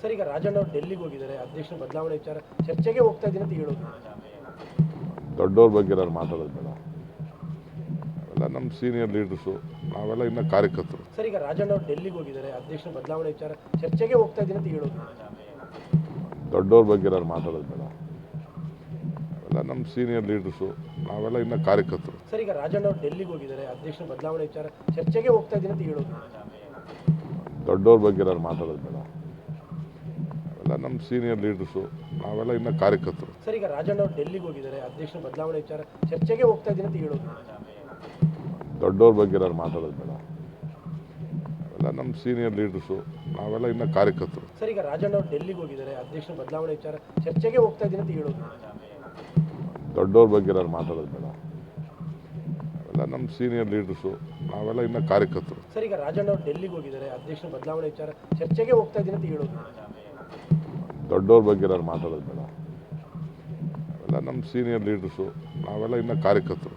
Sir ಈಗ ರಾಜಣ್ಣ ಅವರು ಡೆಲ್ಲಿಗೆ ಹೋಗಿದ್ದಾರೆ ಅಧ್ಯಕ್ಷರ ಬದಲಾವಣೆ ವಿಚಾರ ಚರ್ಚೆಗೆ ಹೋಗ್ತಾ ಇದ್ದೀನಿ ಅಂತ ಹೇಳೋದು. ದೊಡ್ಡವ್ರ ಬಗ್ಗೆ ನಾನು ಮಾತಾಡೋದು ಬೇಡ. ಅವೆಲ್ಲ ನಮ್ಮ ಸೀನಿಯರ್ ಲೀಡರ್ಸು ನಾವೆಲ್ಲ ಇನ್ನು ಕಾರ್ಯಕರ್ತರು. ಸರ್ ಈಗ ರಾಜಣ್ಣ ಅವರು ಡೆಲ್ಲಿಗೆ ಹೋಗಿದ್ದಾರೆ ಅಧ್ಯಕ್ಷರ ಬದಲಾವಣೆ ವಿಚಾರ ಚರ್ಚೆಗೆ ಹೋಗ್ತಾ ಇದ್ದೀನಿ ಅಂತ ಹೇಳೋದು. ದೊಡ್ಡವ್ರ ಬಗ್ಗೆ ನಾನು ಮಾತಾಡೋದು ಬೇಡ. ಅವೆಲ್ಲ ನಮ್ಮ ಸೀನಿಯರ್ ಲೀಡರ್ಸು ನಾವೆಲ್ಲ ಇನ್ನು ಕಾರ್ಯಕರ್ತರು. ಸರ್ ಈಗ ರಾಜಣ್ಣ ಅವರು ಡೆಲ್ಲಿಗೆ ಹೋಗಿದ್ದಾರೆ ಅಧ್ಯಕ್ಷರ ಬದಲಾವಣೆ ವಿಚಾರ ಚರ್ಚೆಗೆ ಹೋಗ್ತಾ ಇದ್ದೀನಿ ಅಂತ ಹೇಳೋದು. ದೊಡ್ಡವ್ರ ಬಗ್ಗೆ ನಾನು ಮಾತಾಡೋದು ಬೇಡ. ಅವೆಲ್ಲ ನಮ್ಮ ಸೀನಿಯರ್ ಲೀಡರ್ಸು ನಾವೆಲ್ಲ ಇನ್ನು ಕಾರ್ಯಕರ್ತರು. ಸರ್ ಈಗ ರಾಜಣ್ಣ ಅವರು ಡೆಲ್ಲಿಗೆ ಹೋಗಿದ್ದಾರೆ ಅಧ್ಯಕ್ಷ ಬದಲಾವಣೆ ವಿಚಾರ ಚರ್ಚೆಗೆ ಹೋಗ್ತಾ ಇದ್ದೀನಿ ಅಂತ ಹೇಳೋದು. ದೊಡ್ಡವ್ರ ಬಗ್ಗೆ ನಾನು ಮಾತಾಡೋದು ಬೇಡ. ನಾವೆಲ್ಲ ನಮ್ಮ ಸೀನಿಯರ್ ಲೀಡರ್ಸು ನಾವೆಲ್ಲ ಇನ್ನು ಕಾರ್ಯಕರ್ತರು. ಸರ್ ಈಗ ರಾಜಣ್ಣ ಅವರು ಡೆಲ್ಲಿಗೆ ಹೋಗಿದ್ದಾರೆ ಅಧ್ಯಕ್ಷ ಬದಲಾವಣೆ ವಿಚಾರ ಚರ್ಚೆಗೆ ಹೋಗ್ತಾ ಇದ್ದೀನಿ ಅಂತ ಹೇಳೋದು. ದೊಡ್ಡವ್ರ ಬಗ್ಗೆ ನಾನು ಮಾತಾಡೋದು ಬೇಡ. ನಾವೆಲ್ಲ ನಮ್ಮ ಸೀನಿಯರ್ ಲೀಡರ್ಸು ನಾವೆಲ್ಲ ಇನ್ನು ಕಾರ್ಯಕರ್ತರು. ಸರ್ ಈಗ ರಾಜಣ್ಣ ಅವರು ಡೆಲ್ಲಿಗೆ ಹೋಗಿದ್ದಾರೆ ಅಧ್ಯಕ್ಷ ಬದಲಾವಣೆ ವಿಚಾರ ಚರ್ಚೆಗೆ ಹೋಗ್ತಾ ಇದ್ದೀನಿ ಅಂತ ಹೇಳೋದು. ದೊಡ್ಡವ್ರ ಬಗ್ಗೆ ನಾನು ಮಾತಾಡೋದು ಬೇಡ. ಅವೆಲ್ಲ ನಮ್ಮ ಸೀನಿಯರ್ ಲೀಡರ್ಸು ನಾವೆಲ್ಲ ಇನ್ನು ಕಾರ್ಯಕರ್ತರು.